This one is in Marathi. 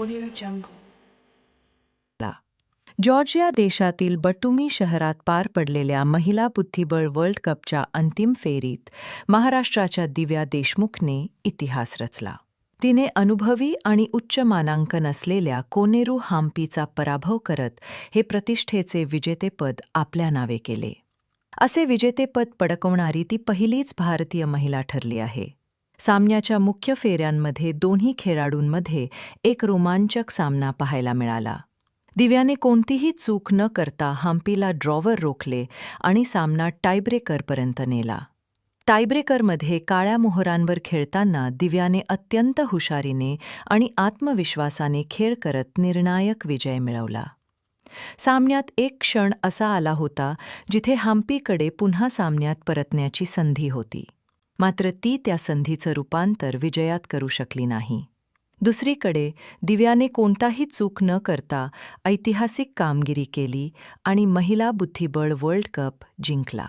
ऑडिओ जंगल जॉर्जिया देशातील बटुमी शहरात पार पडलेल्या महिला बुद्धिबळ वर्ल्ड कपच्या अंतिम फेरीत महाराष्ट्राच्या दिव्या देशमुखने इतिहास रचला. तिने अनुभवी आणि उच्च मानांकन असलेल्या कोनेरू हाम्पीचा पराभव करत हे प्रतिष्ठेचे विजेतेपद आपल्या नावे केले. असे विजेतेपद पडकवणारी ती पहिलीच भारतीय महिला ठरली आहे. सामन्याच्या मुख्य फेऱ्यांमध्ये दोन्ही खेळाडूंमध्ये एक रोमांचक सामना पाहायला मिळाला. दिव्याने कोणतीही चूक न करता हम्पीला ड्रॉवर रोखले आणि सामना टायब्रेकरपर्यंत नेला. टायब्रेकरमध्ये काळ्या मोहरांवर खेळताना दिव्याने अत्यंत हुशारीने आणि आत्मविश्वासाने खेळ करत निर्णायक विजय मिळवला. सामन्यात एक क्षण असा आला होता जिथे हम्पीकडे पुन्हा सामन्यात परतण्याची संधी होती. मात्र ती त्या संधीचं रूपांतर विजयात करू शकली नाही. दुसरीकडे दिव्याने कोणताही चूक न करता ऐतिहासिक कामगिरी केली आणि महिला बुद्धिबळ वर्ल्ड कप जिंकला.